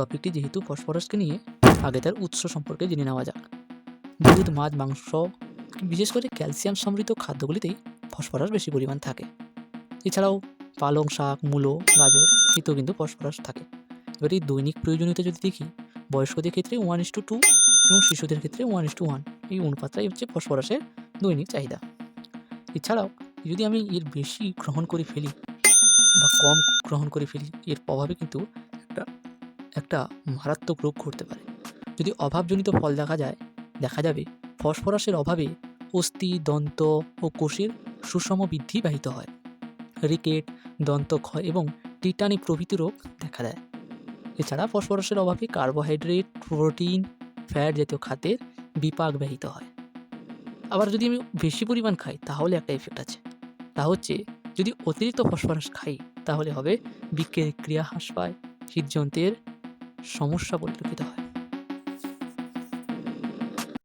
টপিকটি যেহেতু ফসফরাসকে নিয়ে আগে তার উৎস সম্পর্কে জেনে নেওয়া যাক। দুধ, মাছ, মাংস, বিশেষ করে ক্যালসিয়াম সমৃদ্ধ খাদ্যগুলিতেই ফসফরাস বেশি পরিমাণ থাকে। এছাড়াও পালং শাক, মূলো, গাজর এতেও কিন্তু ফসফরাস থাকে। এবার এই দৈনিক প্রয়োজনীয়তা যদি দেখি, বয়স্কদের ক্ষেত্রে ওয়ান ইস টু টু এবং শিশুদের ক্ষেত্রে ওয়ান ইস টু ওয়ান এই অনুপাতটাই হচ্ছে ফসফরাসের দৈনিক চাহিদা। এছাড়াও যদি আমি এর বেশি গ্রহণ করে ফেলি বা কম গ্রহণ করে ফেলি, এর প্রভাবে কিন্তু একটা মারাত্মক রোগ ঘটতে পারে। যদি অভাবজনিত ফল দেখা যায়, দেখা যাবে ফসফরাসের অভাবে অস্থি, দন্ত ও কোষের সুষম বৃদ্ধি ব্যাহিত হয়। রিকেট দন্তক্ষয় এবং টিটানি প্রভৃতি রোগ দেখা দেয়। এছাড়া ফসফরাসের অভাবে কার্বোহাইড্রেট, প্রোটিন, ফ্যাট জাতীয় খাদ্যের বিপাক ব্যাহিত হয়। আবার যদি আমি বেশি পরিমাণ খাই, তাহলে একটা এফেক্ট আছে। তা হচ্ছে, যদি অতিরিক্ত ফসফরাস খাই, তাহলে হবে বৃক্কের ক্রিয়া হ্রাস পায়, হৃদযন্ত্রের সমস্যা পরিলক্ষিত হয়।